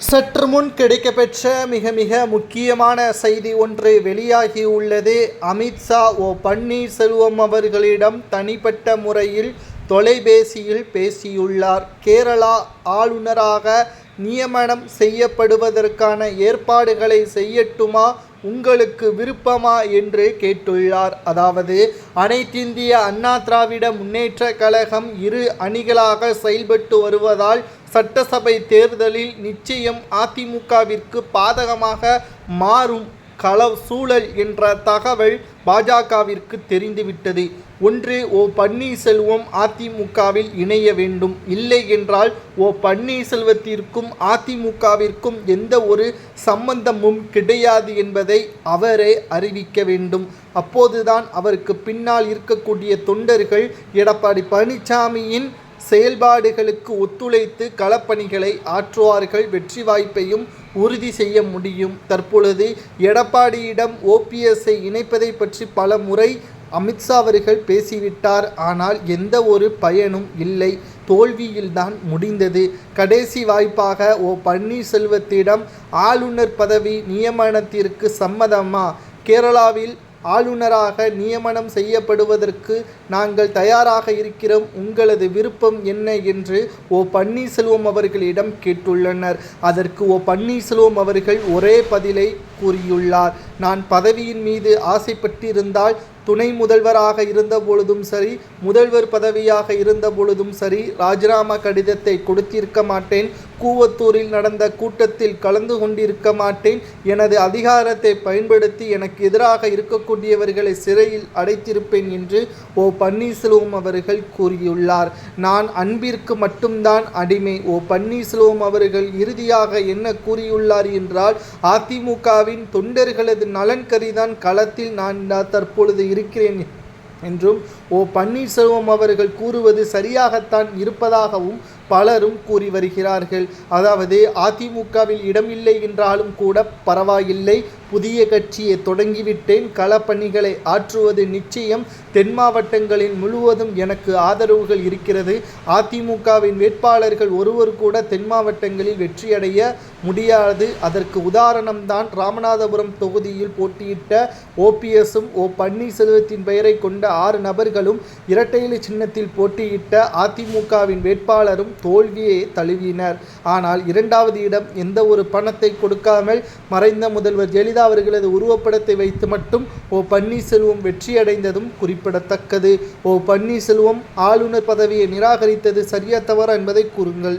சற்று முன் கிடைக்கப்பெற்ற மிக மிக முக்கியமான செய்தி ஒன்று வெளியாகியுள்ளது அமித்ஷா ஓ பன்னீர்செல்வம் அவர்களிடம் தனிப்பட்ட முறையில் தொலைபேசியில் பேசியுள்ளார். கேரளா ஆளுநராக நியமனம் செய்யப்படுவதற்கான ஏற்பாடுகளை செய்யட்டுமா? உங்களுக்கு விருப்பமா? என்று கேட்டுள்ளார். அதாவது அனைத்திந்திய அண்ணா திராவிட முன்னேற்ற கழகம் இரு அணிகளாக செயல்பட்டு வருவதால் சட்டசபை தேர்தலில் நிச்சயம் அதிமுகவிற்கு பாதகமாக மாறும் கள சூழல் என்ற தகவல் பாஜகவிற்கு தெரிந்துவிட்டது. ஒன்று ஓ பன்னீர்செல்வம் அதிமுகவில் இணைய வேண்டும். இல்லை என்றால் ஓ பன்னீர்செல்வத்திற்கும் அதிமுகவிற்கும் எந்த ஒரு சம்பந்தமும் கிடையாது என்பதை அவரே அறிவிக்க வேண்டும். அப்போதுதான் அவருக்கு பின்னால் இருக்கக்கூடிய தொண்டர்கள் எடப்பாடி பழனிசாமியின் செயல்பாடுகளுக்கு ஒத்துழைத்து களப்பணிகளை ஆற்றுவார்கள் வெற்றி வாய்ப்பையும் உறுதி செய்ய முடியும். தற்பொழுது எடப்பாடியிடம் ஓபிஎஸ்ஐ இணைப்பதை பற்றி பல முறை அமித்ஷா அவர்கள் பேசிவிட்டார். ஆனால் எந்த ஒரு பயனும் இல்லை. தோல்வியில்தான் முடிந்தது. கடைசி வாய்ப்பாக ஓ பன்னீர்செல்வத்திடம் ஆளுநர் பதவி நியமனத்திற்கு சம்மதமா? கேரளாவில் ஆளுநராக நியமனம் செய்யப்படுவதற்கு நாங்கள் தயாராக இருக்கிறோம் உங்களது விருப்பம் என்ன என்று ஓ பன்னீர்செல்வம் அவர்களிடம் கேட்டுள்ளனர். அதற்கு ஓ பன்னீர்செல்வம் அவர்கள் ஒரே பதிலை கூறியுள்ளார். நான் பதவியின் மீது ஆசைப்பட்டிருந்தால் துணை முதல்வராக இருந்த பொழுதும் சரி முதல்வர் பதவியாக இருந்த பொழுதும் சரி ராஜினாமா கடிதத்தை கொடுத்திருக்க மாட்டேன் கூவத்தூரில் நடந்த கூட்டத்தில் கலந்து கொண்டிருக்க மாட்டேன் எனது அதிகாரத்தை பயன்படுத்தி எனக்கு எதிராக இருக்கக்கூடியவர்களை சிறையில் அடைத்திருப்பேன் என்று ஓ பன்னீர்செல்வம் அவர்கள் கூறியுள்ளார் நான் அன்பிற்கு மட்டும்தான் அடிமை. ஓ பன்னீர்செல்வம் அவர்கள் இறுதியாக என்ன கூறியுள்ளார் என்றால் அதிமுகவின் தொண்டர்களது நலன் கருதிதான் களத்தில் நான் தற்பொழுது இருக்கிறேன் என்றும் ஓ பன்னீர்செல்வம் அவர்கள் கூறுவது சரியாகத்தான் இருப்பதாகவும் பலரும் கூறி வருகிறார்கள். அதாவது அதிமுகவில் இடமில்லை என்றாலும் கூட பரவாயில்லை. புதிய கட்சியை தொடங்கிவிட்டேன். களப்பணிகளை ஆற்றுவது நிச்சயம். தென் மாவட்டங்களில் முழுவதும் எனக்கு ஆதரவுகள் இருக்கிறது. அதிமுகவின் வேட்பாளர்கள் ஒருவர் கூட தென் மாவட்டங்களில் வெற்றியடைய முடியாது. அதற்கு உதாரணம்தான் ராமநாதபுரம் தொகுதியில் போட்டியிட்ட ஓபிஎஸும் ஓ பன்னீர்செல்வத்தின் பெயரை கொண்ட ஆறு நபர்களும் இரட்டையிலை சின்னத்தில் போட்டியிட்ட அதிமுகவின் வேட்பாளரும் தோல்வியை தழுவினர். ஆனால் இரண்டாவது இடம் எந்த ஒரு பணத்தை கொடுக்காமல் மறைந்த முதல்வர் ஜெயலலிதா அவர்களது உருவப்படத்தை வைத்து மட்டும் ஓ பன்னீர்செல்வம் வெற்றியடைந்ததும் குறிப்பிடத்தக்கது. ஓ பன்னீர்செல்வம் ஆளுநர் பதவியை நிராகரித்தது சரியா தவறா என்பதை கூறுங்கள்.